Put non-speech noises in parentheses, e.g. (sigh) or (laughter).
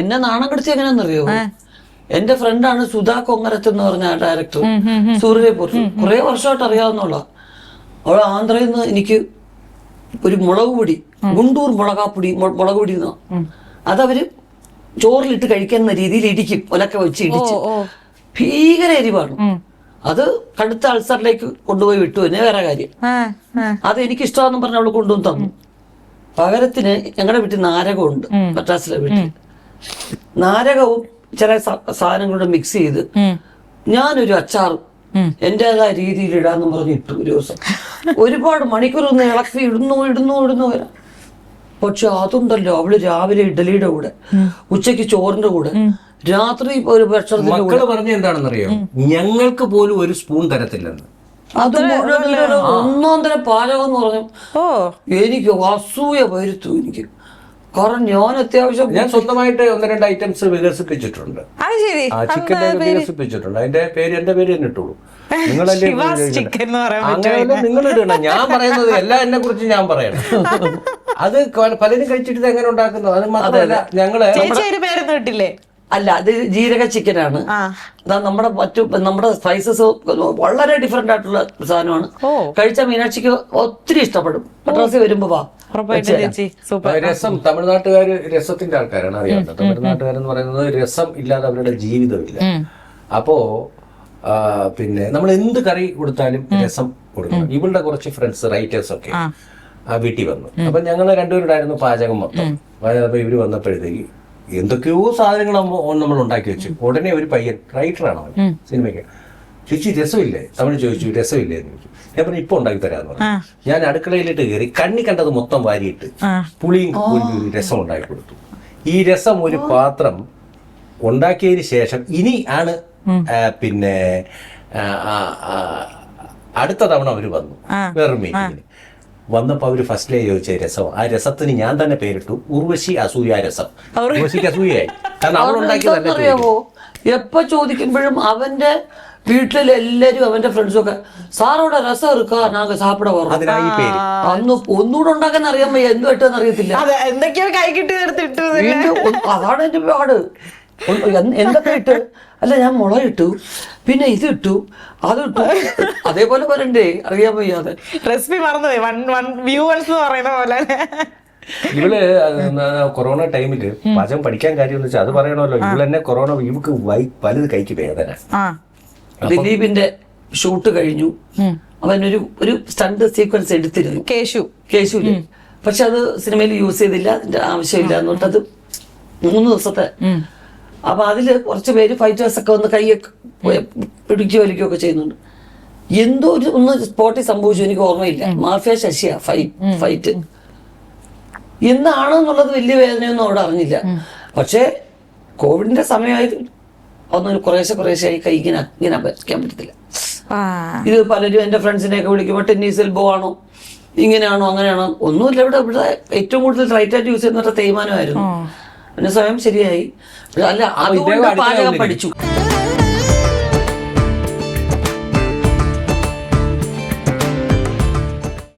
എന്നെ നാണം കെടുത്തി എങ്ങനെയാണെന്നറിയോ എന്റെ ഫ്രണ്ടാണ് സുധാ കൊങ്ങരത്ത് എന്ന് പറഞ്ഞ ഡയറക്ടർ സൂര്യപൂർ കുറെ വർഷമായിട്ട് അറിയാവുന്നുള്ള അവൾ ആന്ധ്രയിൽ നിന്ന് എനിക്ക് ഒരു മുളക് പൊടി ഗുണ്ടൂർ മുളകാപ്പൊടി മുളക് പൊടി അതവര് ചോറിലിട്ട് കഴിക്കുന്ന രീതിയിൽ ഇടിക്കും ഒലക്ക വെച്ച് ഇടിച്ച്. ഭീകര എരിവാണ്. അത് കടുത്ത അൾസറിലേക്ക് കൊണ്ടുപോയി വിട്ടു എന്നെ വേറെ കാര്യം. അത് എനിക്ക് ഇഷ്ടമാണെന്ന് പറഞ്ഞ അവൾ കൊണ്ടുവന്ന് തന്നു. പകരത്തിന് ഞങ്ങളുടെ വീട്ടിൽ നാരകമുണ്ട് മദ്രാസിലെ വീട്ടിൽ. നാരകവും ചില സാധനങ്ങളും സാധനങ്ങളുടെ മിക്സ് ചെയ്ത്. ഞാനൊരു അച്ചാർ എന്റേതായ രീതിയിൽ ഇടാന്ന് പറഞ്ഞ് ഇട്ടു ഒരു ദിവസം. ഒരുപാട് മണിക്കൂർ ഒന്ന് ഇളക്കി ഇടുന്നു ഇടുന്നു ഇടുന്നു വരാം. പക്ഷെ അതുണ്ടല്ലോ അവൾ രാവിലെ ഇഡലിയുടെ കൂടെ ഉച്ചയ്ക്ക് ചോറിന്റെ കൂടെ രാത്രി ഒരു ഭക്ഷണത്തിന്റെ കൂടെ. പറഞ്ഞ എന്താണെന്നറിയോ? ഞങ്ങൾക്ക് പോലും ഒരു സ്പൂൺ തരത്തില്ലെന്ന്. അത് ഒന്നാം തരം പാചകം എന്ന് പറഞ്ഞു. ഓ. എനിക്ക് അസൂയ വരുത്തു എനിക്ക്. കാരണം ഞാൻ അത്യാവശ്യം ഞാൻ സ്വന്തമായിട്ട് ഒന്ന് രണ്ട് ഐറ്റംസ് വികസിപ്പിച്ചിട്ടുണ്ട്. അത് ശരി. ചിക്കൻ വികസിപ്പിച്ചിട്ടുണ്ട്. അതിന്റെ പേര് എന്റെ പേര് തന്നെ ഇട്ടുള്ളൂ (laughs) നിങ്ങളല്ലേ ചിക്കൻ എന്ന് പറയാൻ അങ്ങനെ നിങ്ങൾ ഇടണം ഞാൻ പറയുന്നത് എല്ലാം എന്നെ കുറിച്ച് ഞാൻ പറയണം. (laughs) അത് പലരും കഴിച്ചിട്ട് എങ്ങനെ ഉണ്ടാക്കുന്നു? അത് മാത്രമല്ല ഞങ്ങൾ പേരൊന്നും ഇട്ടില്ലേ? അല്ല അത് ജീരക ചിക്കൻ ആണ്. നമ്മുടെ മറ്റു നമ്മുടെ സ്പൈസസ് വളരെ ഡിഫറെന്റ് ആയിട്ടുള്ള സാധനമാണ്. കഴിച്ച മീനാക്ഷിക്ക് ഒത്തിരി ഇഷ്ടപ്പെടും. മദ്രാസിൽ വരുമ്പോ വാ. ഉറപ്പായിട്ടും ചേച്ചി സൂപ്പർ. രസം തമിഴ്നാട്ടുകാര് രസത്തിന്റെ ആൾക്കാരാണ് അറിയാവുന്നത് തമിഴ്നാട്ടുകാരെന്ന് പറയുന്നത് രസം ഇല്ലാതെ അവരുടെ ജീവിതമില്ല. അപ്പോ പിന്നെ നമ്മൾ എന്ത് കറി കൊടുത്താലും രസം കൊടുക്കണം. ഇവളുടെ കുറച്ച് ഫ്രണ്ട്സ് റൈറ്റേഴ്സ് ഒക്കെ ആ. വീട്ടിൽ വന്നു. അപ്പൊ ഞങ്ങൾ രണ്ടുപേരുണ്ടായിരുന്നു പാചകം മൊത്തം. അപ്പൊ ഇവർ വന്നപ്പോഴത്തേക്ക് എന്തൊക്കെയോ സാധനങ്ങൾ നമ്മ- നമ്മൾ ഉണ്ടാക്കി വെച്ചു. ഉടനെ ഒരു പയ്യൻ റൈറ്ററാണ് അവൻ സിനിമയ്ക്ക്. ചേച്ചി രസമില്ലേ? തമിഴ് ചോദിച്ചു രസമില്ലേ? എന്ന് ചോദിച്ചു. ഞാൻ പറഞ്ഞു ഇപ്പൊ ഉണ്ടാക്കി തരാന്ന് പറഞ്ഞു. ഞാൻ അടുക്കളയിലിട്ട് കയറി കണ്ണി കണ്ടത് മൊത്തം വാരിയിട്ട് പുളിയും ഒരു രസം ഉണ്ടാക്കി കൊടുത്തു. ഈ രസം ഒരു പാത്രം ഉണ്ടാക്കിയതിന് ശേഷം ഇനി ആണ് പിന്നെ അടുത്ത തവണ അവർ വന്നു വേറൊരു മീറ്റിങ്ങിന് വന്നപ്പോ അവർ ഫസ്റ്റിലേ ചോദിച്ച രസം. ആ രസത്തിന് ഞാൻ തന്നെ പേരിട്ടു. ഉർവശി അസൂയ രസം. ഉർവശിക്ക് അസൂയായി കാരണം അവൾ ഉണ്ടാക്കിയതല്ല എപ്പോ ചോദിക്കുമ്പോഴും അവന്റെ വീട്ടിലെ എല്ലാരും അവന്റെ ഫ്രണ്ട്സും ഒക്കെ സാറോടെ രസം എടുക്കാ നാങ്ക സാപ്പിട അന്ന് ഒന്നുകൂടെ ഉണ്ടാക്കാൻ അറിയാൻ വയ്യ. എന്ത് പറ്റുമെന്ന് അറിയത്തില്ല. എന്തൊക്കെയോ കൈ കിട്ടി അതാണ് എന്റെ പാട്. എന്തൊക്കെ ഇട്ട്? അല്ല ഞാൻ മുള ഇട്ടു പിന്നെ ഇത് ഇട്ടു അത് ഇട്ടു. അതേപോലെ വരണ്ടേ അറിയാൻ വയ്യാതെ റെസിപ്പി മറന്നുപോയി വൺ വൺ വ്യൂവേഴ്സ് എന്ന് പറയുന്ന പോലെ. ഇവൾ കൊറോണ ടൈമിൽ പാചകം പഠിക്കാൻ കാര്യം എന്ന് വെച്ചാൽ അത് പറയണമല്ലോ ഇവൾ തന്നെ കൊറോണ ഇവക്ക് വൈ പലത് കൈക്ക് വേദന. ആ. ദിലീപിന്റെ ഷൂട്ട് കഴിഞ്ഞു. അവനൊരു ഒരു സ്റ്റണ്ട് സീക്വൻസ് എടുത്തിരുന്നു. കേശു. കേശു പക്ഷെ അത് സിനിമയിൽ യൂസ് ചെയ്തില്ല അതിന്റെ ആവശ്യമില്ല. എന്നിട്ട് അത് മൂന്ന് ദിവസത്തെ അപ്പൊ അതിൽ കുറച്ച് പേര് ഫൈറ്റേഴ്സ് ഒക്കെ വന്ന് കൈയൊക്കെ പിടിച്ചു വലിക്കുകയൊക്കെ ചെയ്യുന്നുണ്ട്. എന്തോ ഒരു ഒന്ന് സ്പോട്ടിൽ സംഭവിച്ചു എനിക്ക് ഓർമ്മയില്ല. മാഫിയ ശശിയ ഫൈറ്റ് ഫൈറ്റ് വലിയ വേദനയൊന്നും അവിടെ അറിഞ്ഞില്ല. പക്ഷേ കോവിഡിന്റെ സമയമായത് ഒന്നും കുറേശ്ശെ കുറേശ്ശെ ആയി കൈ ഇങ്ങനെ ഇങ്ങനെ വരയ്ക്കാൻ പറ്റത്തില്ല. ഇത് പലരും എന്റെ ഫ്രണ്ട്സിനെയൊക്കെ വിളിക്കുമ്പോൾ ടെന്നീസ് എൽബോ ആണോ ഇങ്ങനെയാണോ അങ്ങനെയാണോ ഒന്നുമില്ല ഇവിടെ ഇവിടെ ഏറ്റവും കൂടുതൽ റൈറ്റ് ആയിട്ട് യൂസ് ചെയ്യുന്ന തേയ്മാനമായിരുന്നു. പിന്നെ സ്വയം ശരിയായി. അല്ല അതുകൊണ്ട് പാചകം പഠിച്ചു.